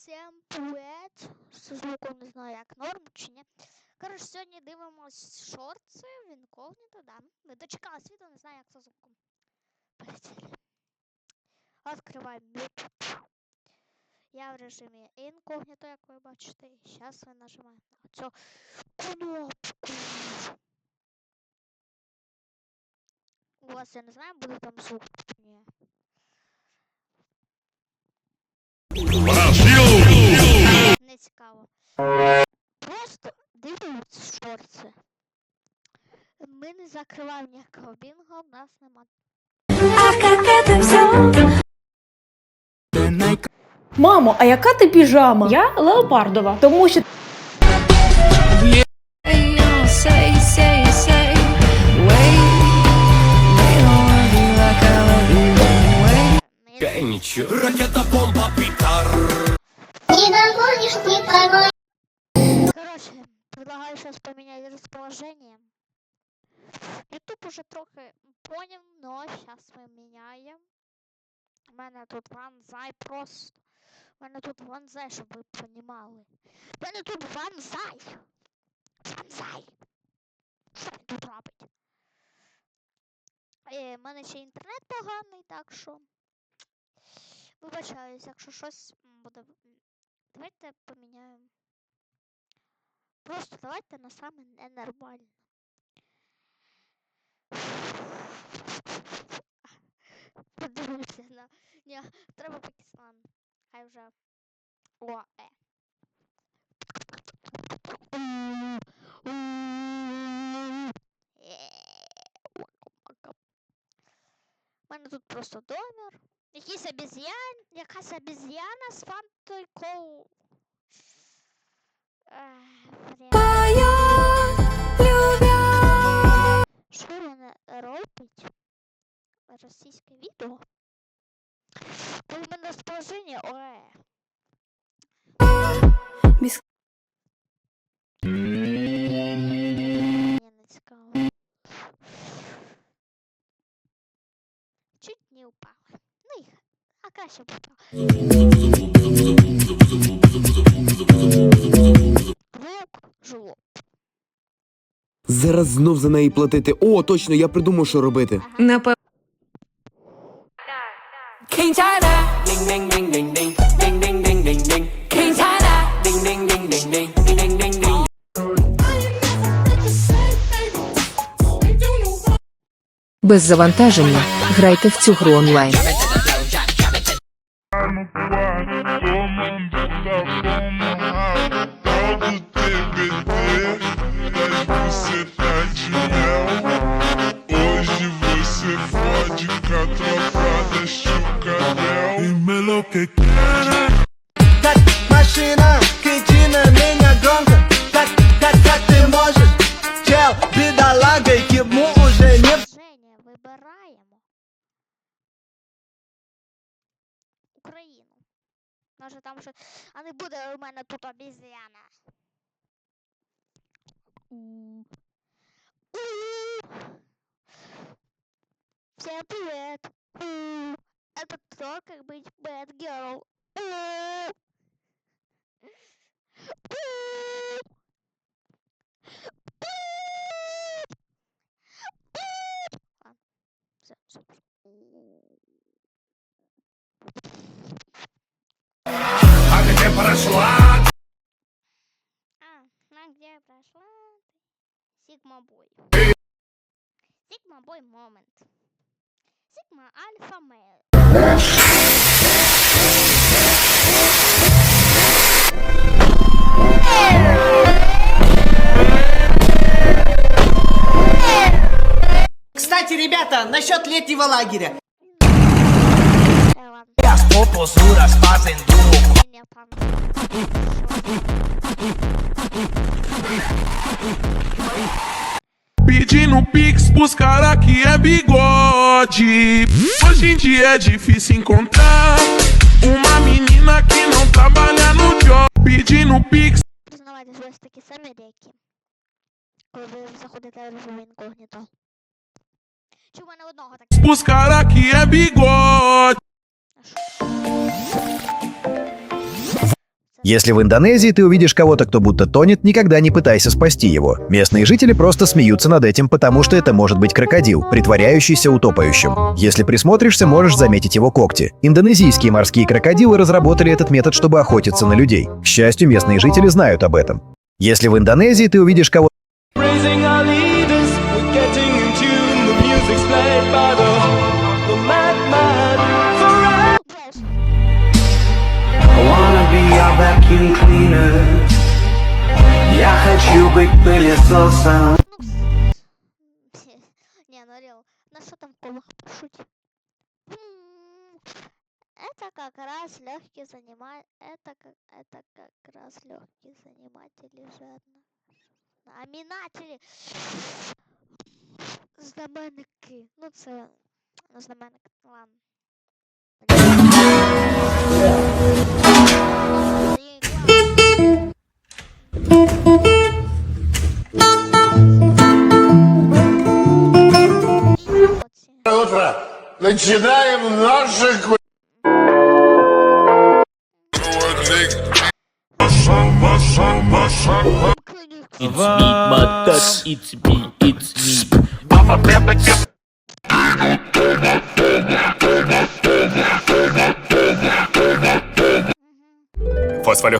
Всем привет! З звуком не знаю як норм чи ні. Коротше, сьогодні дивимось шорти в інкогніто, да. Не дочекалась відео, не знаю як це звуком. Полетіли. Откриваємо YouTube. Я в режимі інкогніто, як ви бачите. І зараз ми нажимаємо на цю кнопку. У вас, я не знаю, буде там звук. Ні. Не цікаво. Просто дивимося шорти. Ми не закриваємо ніякого бінго, в нас нема. Мамо, а яка ти піжама? Я леопардова. Тому що Say, say, say, Короче, предлагаю сейчас поменять расположение. Ютуб уже трохи понял, но сейчас мы меняем. У мене тут ванзай просто. У мене тут ванзай, щоб ви понімали. У мене тут ванзай. Ванзай. Що він тут робить? Е, в мене ще інтернет поганий, так що. Вибачаюсь, якщо щось буде. м, Давайте поміняємо. Просто давайте на саме ненормальне. Подивимося на. Ні, треба Пакистан. Хай вже. О, е. У мене тут просто домір. Якийсь обезьян, якась обезьяна з фантою коу. Що вона робить? Російське відео. В мене розположення, ое. Міс-. Чуть не упала. Ну їх, а краще попав. Зараз знов за неї платити. О, точно, я придумав, що робити. Напевно. King China, ding ding ding ding ding, ding Без завантаження грайте в цю гру онлайн. Как машина, кикина меня громко Как, как, как ты можешь, чел, бедолага Ему уже не... Україну Може там що... А не буде у мене тут обіз'яна Всем привет! это кто, как быть Бэтгерл? А где прошла? А, ну где прошла? Сигма бой. Сигма бой момент. Сигма альфа мейл. Кстати, ребята, насчет летнего лагеря Pedindo pix pros cara que é bigode. Hoje em dia é difícil encontrar uma menina que não trabalha no job. Pedindo pix Признавайтесь, ви ж такі самі реки. Коли ви заходите в режим інкогніто. Чи в мене одного так? pros cara que é bigode. Если в Индонезии ты увидишь кого-то, кто будто тонет, никогда не пытайся спасти его. Местные жители просто смеются над этим, потому что это может быть крокодил, притворяющийся утопающим. Если присмотришься, можешь заметить его когти. Индонезийские морские крокодилы разработали этот метод, чтобы охотиться на людей. К счастью, местные жители знают об этом. Если в Индонезии ты увидишь кого Я хочу быть пылесосом. Не, ну реал, на что там комах пошутить? Это как раз легкий занимать, это как, это как раз легкие заниматели жадно. Амінателі. Знаменники. Ну це, ну знаменник, ладно. Начинаем Фосфолю. Lá no quarto,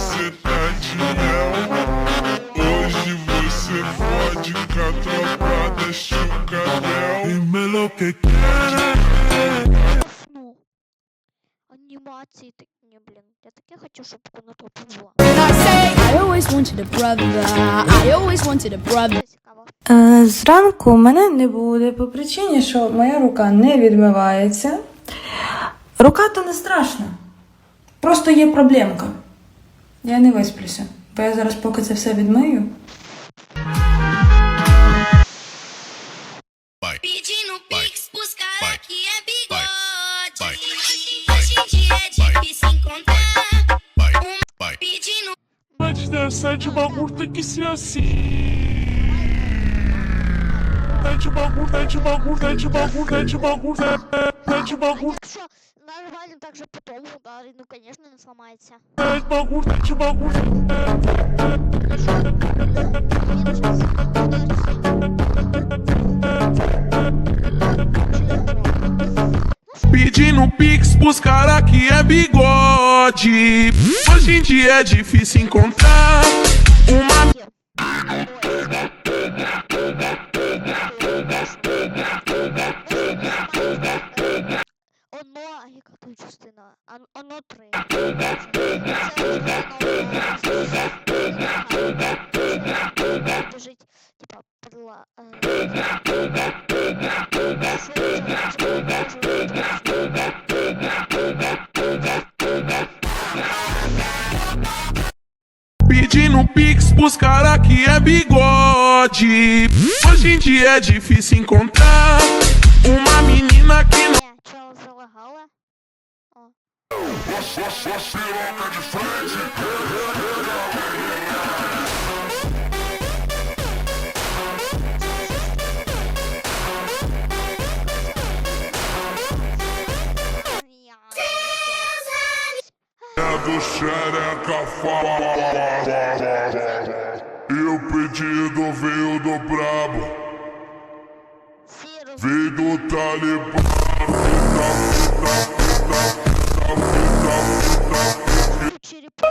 Das bucetas de mel Hoje você fode com a tropa da Chucadel E melhor que. Анімації такі, блін. Я таке хочу, щоб воно тут було. I always wanted a brother. I always wanted a brother. Е, Зранку мене не буде по причині, що моя рука не відмивається. Рука то не страшно. Просто є проблемка. Я не висплюся. Бо я зараз, поки це все відмию. Pedindo pix pros cara que é bigode. Hoje em dia é difícil encontrar. Um pedindo Antes das sete o bagulho tem que ser assim Sete o bagulho, sete o bagulho, sete o bagulho, sete o bagulho, sete o bagulho, Якщо нормально так же потом ударить, ну, конечно, не сломається. sete o bagulho, sete o bagulho Pedindo pix pros cara que é bigode. Hoje em dia é difícil encontrar uma частина? Ан- Оно три. Біжить, типа, перла. Pedindo pix pros cara que é bigode. Hoje em dia é difícil encontrar uma menina que não. você, se você de frente. do xereca E o pedido veio do brabo Veio do talibã черепа.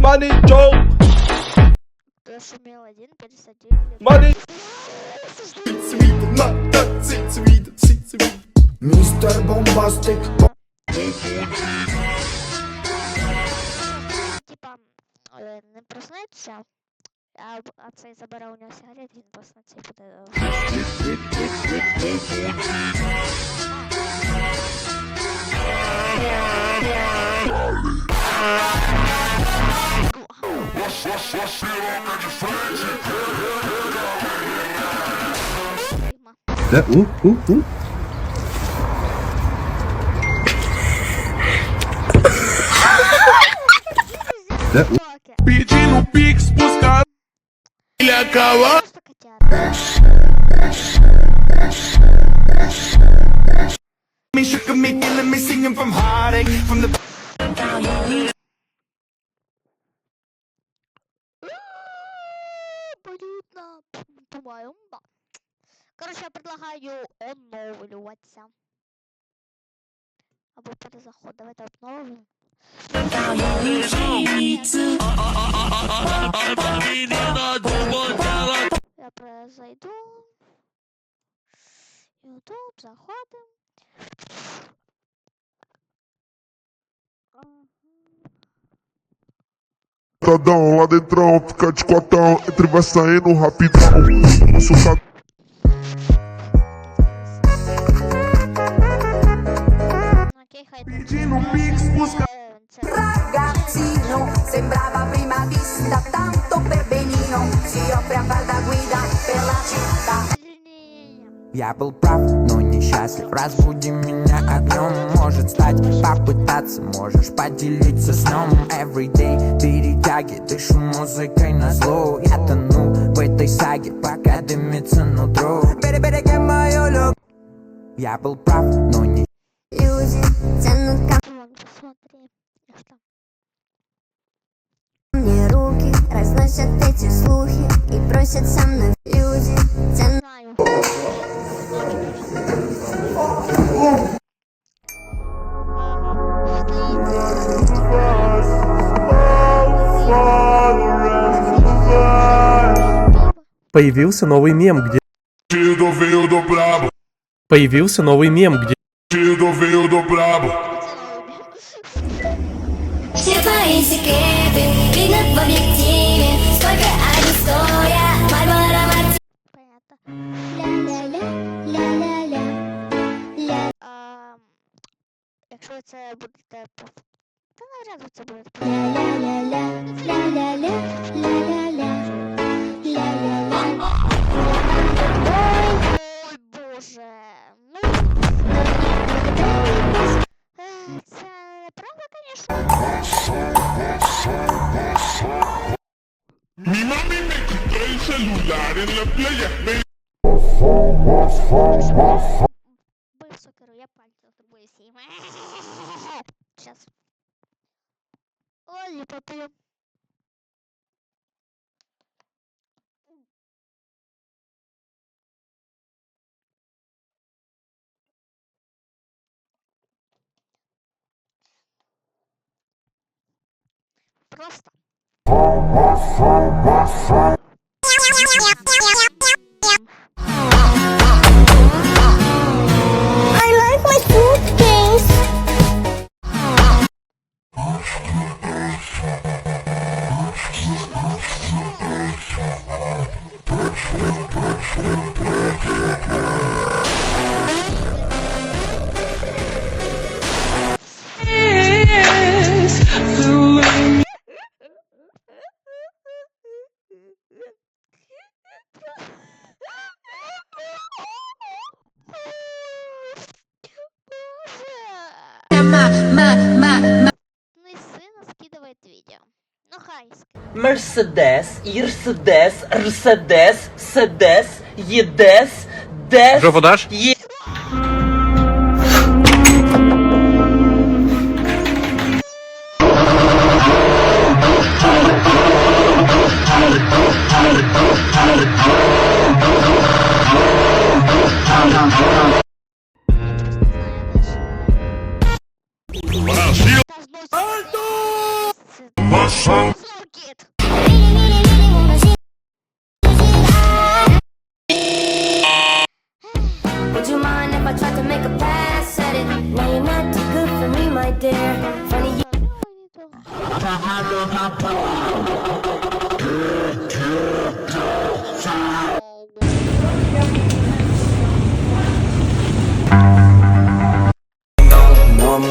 Money Joe, шумел один, пересадили. money. Sweet, not sweet, sweet, sweet, sweet. Містер Бомбастик. Типа, е, не проснеться, A, a co je zabara e, u nas Aredin, bo snad se bude... acaba. заходим. Tadão, lá dentro, fica de quatão. Entre vai saindo rapidão. Nosso Я был прав, но несчастлив Разбуди меня огнем Может стать попытаться Можешь поделиться сном. Everyday перетяги Дышу музыкой на зло. Я тону в этой саге Пока дымится нутро. Береги мою любовь. Я был прав, но не Люди тянут ко мне руки, разносят эти слухи и просят со мной. Люди тянут Появился новый мем, где... Появился новый мем, где... Все твои секреты видно в объективе. Сколько они стоят, Мармара Марти... Понятно. Якщо це буде... Та навряд це буде... Ля-ля-ля-ля, ля-ля-ля, ля Oh my sun. Мерседес, Ерседес, Рседес, Седес, Едес, Дес, Жопу дашь? Е... Пошел. Кит.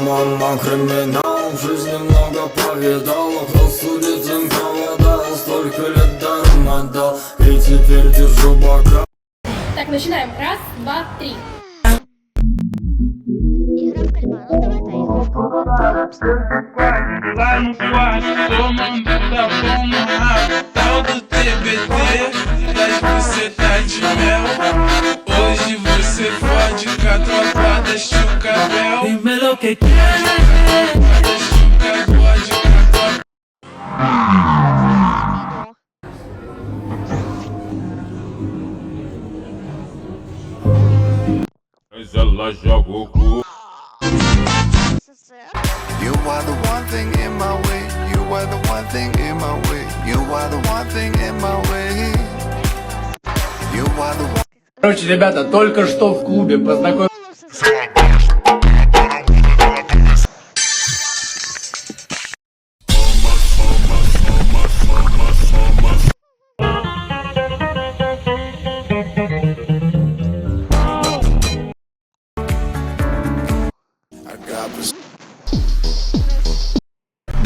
Мама, криминал, в жизни много повидал, но с улицам холода, сто Столько лет даром отдал И теперь держу бокал Так, начинаем. Раз, два, три. Lá no quarto, tomando da no a tal do TBT Das bucetas de mel Hoje você pode com a tropa da Chucabel Dímelo que quer Mas ela joga o cu. Це все. You are the one thing in my way You are the one thing in my way You are the one thing in my way You are the one Короче, ребята, только что в клубе познакомился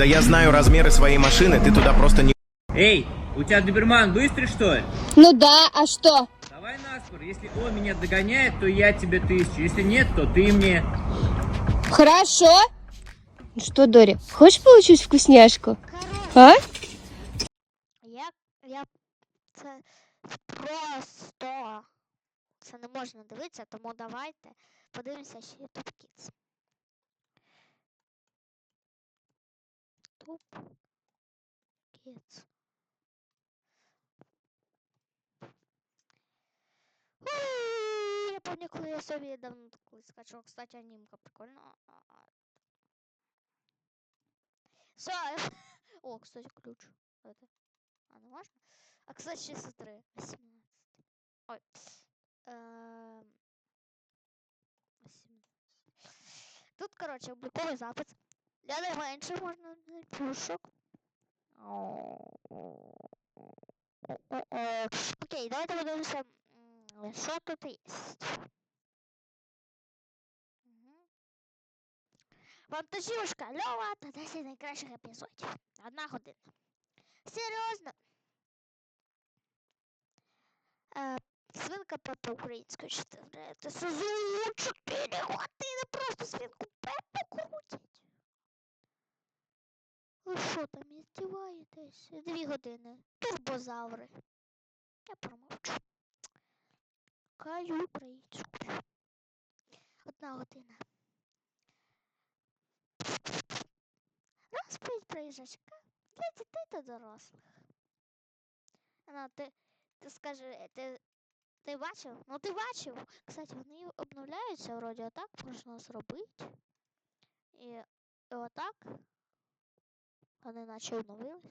Да я знаю размеры своей машины, ты туда просто не... Эй, у тебя доберман быстрый что ли? Ну да, а что? Давай наспор, если он меня догоняет, то я тебе тысячу Если нет, то ты мне Хорошо. Что, Дори, хочешь получить вкусняшку? А? Я, я, просто, це не можна дивитися, тому давайте подивимося ще YouTube Kids. YouTube Kids. Уй, Я пам'ятаю, коли я собі давно таку скачував, кстати, анімка прикольно. А, а. Все, о, кстати, ключ. Это. А, не важно? А, кстати, числа 3. 18. Ой. Эм, 18. Тут, короче, обліковий запис. Для найменших можна взяти пушок. Окей, давайте подивимося, що тут є. Вантажівка Льова та 10 найкращих епізодів. Одна година. Серйозно? Е, свинка Пепа українською читати. Сезон 4 години просто свинку Пепу крутять. Ви що там іздіваєтесь? Дві години. Турбозаври. Я промовчу. Каю українською. Одна година. Розповідь про їжачка для дітей та дорослих. Ну, ти, ти скажи, ти, ти бачив? Ну ти бачив. Кстати, вони обновляються вроді отак можна зробити. І, і отак. Вони наче обновились.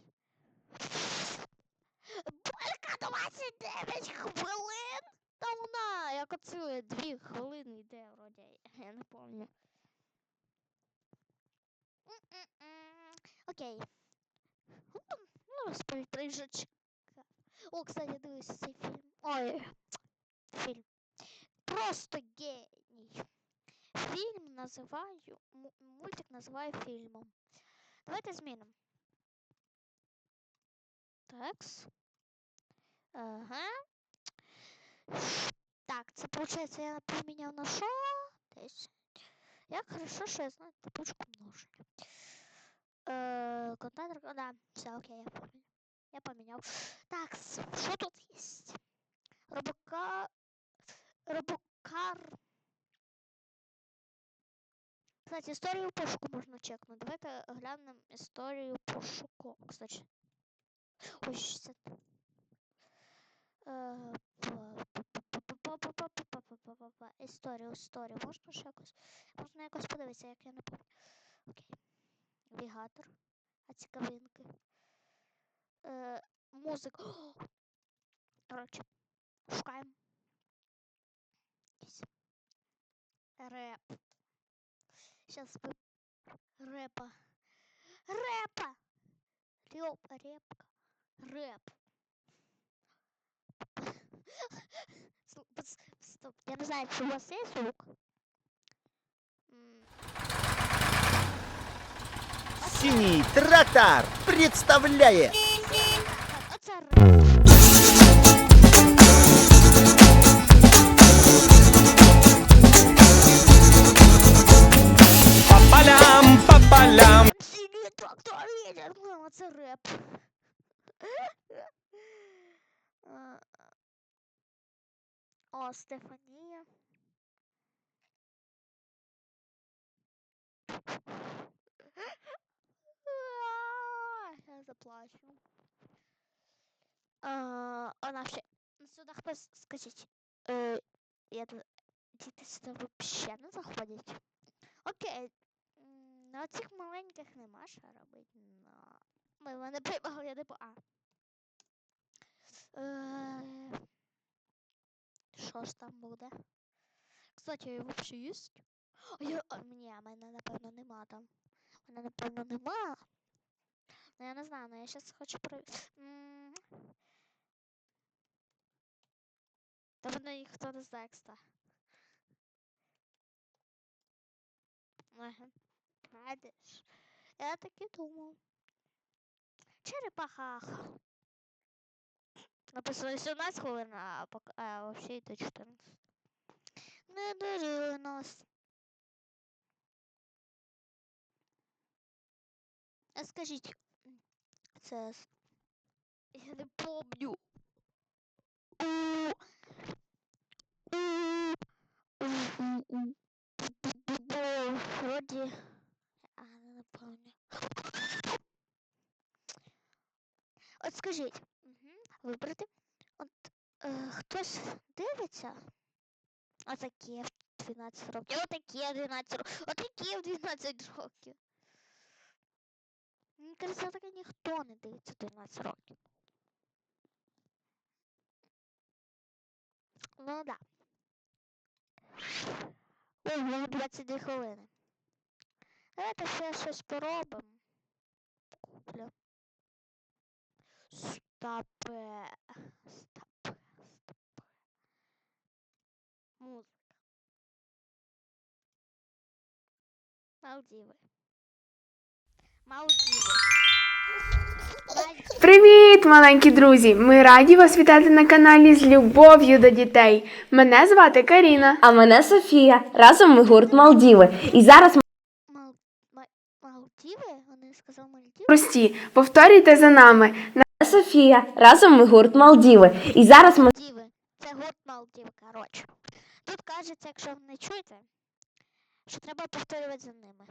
Булька 29 хвилин! Та вона як оце дві хвилини йде вроді. Я не пам'ятаю. Окей. Ну, про. О, кстати, дивись цей фільм. Ой, фільм. Просто геній. Фільм називаю, му- мультик називаю фільмом. Давайте змінимо. Такс. Ага. Так, це виходить, я поміняв на що? Десь. Як хорошо, що я знаю табличку множення. Е, контейнер, да, все, окей, я поміняв. Я поміняв. Так, що тут є? Робока... Робокар. Кстати, історію пошуку можна чекнути. Давайте глянемо історію пошуку. Кстати. Ой, 60. Історію, історію. Можна ще якось? Можна якось подивитися, як я не помню. Окей. Вігатор. А цікавинки. Е, Музика. Коротше. Шукаємо. Реп. Сейчас ви... Репа. Репа! Реп, репка. рэп. Стоп, я не знаю, что у вас есть. звук. Синий трактор представляет. Оце рэп. Папалям, папалям. Синий трактор їде, це рэп. О, Стефанія. Я заплачу. А, Вона ще. Сюди хтось скажіть. Е, я тут. Діти сюди взагалі не заходять. Окей. На цих маленьких нема що робити. Ми мене прибагали, типу, а. Е, Що ж там буде? Кстати, вообще есть? А я, а, мене напевно нема там. Мене напевно нема. Ну я не знаю, но я сейчас хочу про... М. Та мене ніхто не знає, кстати. Ага. Я так і думав. Черепаха. Написано 17 хвилин, а, а вообще йде 14. Не даруй нас. А скажіть, це я не помню. Вроді. А, не помню. От скажіть, угу, вибрати. От е, хтось дивиться. Отакі в 12 років. Отакі в 12 років. Отакі в 12 років. Мені кажеться, таке ніхто не дивиться 12 років. Ну да. Ого, 22 хвилини. Давайте ще щось поробимо. Куплю. Стопе. Стопе. Стопе. Музика. Малдиви. Малдиви. Привіт, маленькі друзі! Ми раді вас вітати на каналі з любов'ю до дітей. Мене звати Каріна. А мене Софія. Разом ми гурт Малдіви. І зараз. Малдиви? Вони сказали Мальдиви? Прості, повторюйте за нами. мене Софія. Разом ми гурт Малдіви. І зараз ми Малдиви. Це гурт Малдив, коротше. Тут кажеться, якщо ви не чуєте, що треба повторювати за ними.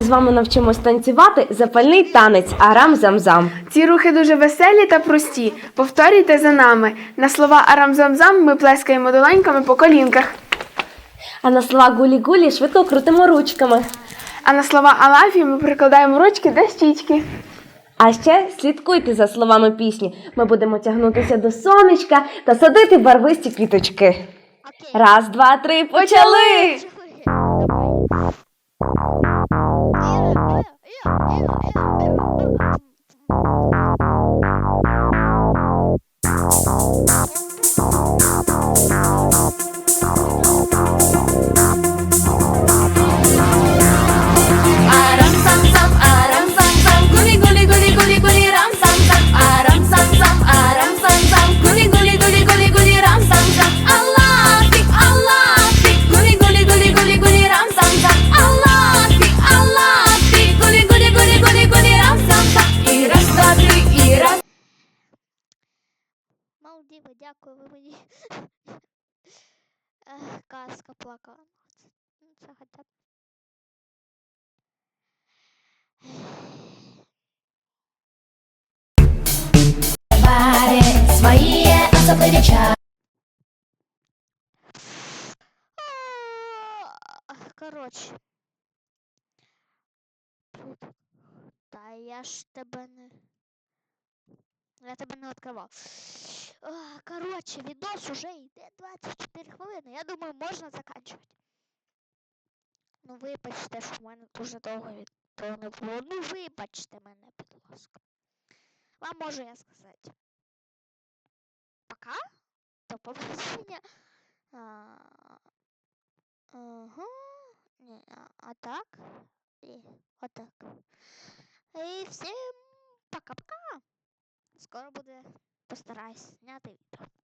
з вами навчимось танцювати запальний танець Арам-зам-зам. Ці рухи дуже веселі та прості. Повторюйте за нами. На слова арам-зам-зам ми плескаємо долоньками по колінках. А на слова гулі-гулі швидко крутимо ручками. А на слова алафі ми прикладаємо ручки до стічки. А ще слідкуйте за словами пісні. Ми будемо тягнутися до сонечка та садити барвисті квіточки. Окей. Раз, два, три, почали! Чари. Коротше. Та я ж тебе не. Я тебе не відкривав. А, Коротше, відос уже йде 24 хвилини. Я думаю, можна заканчувати. Ну, вибачте, що в мене дуже довго відео не було. Ну, вибачте мене, будь ласка. Вам можу я сказати. Пока. До побачення. А, Ага. Не, а, так? вот так. І всім пока-пока. Скоро буде постараюсь зняти відео.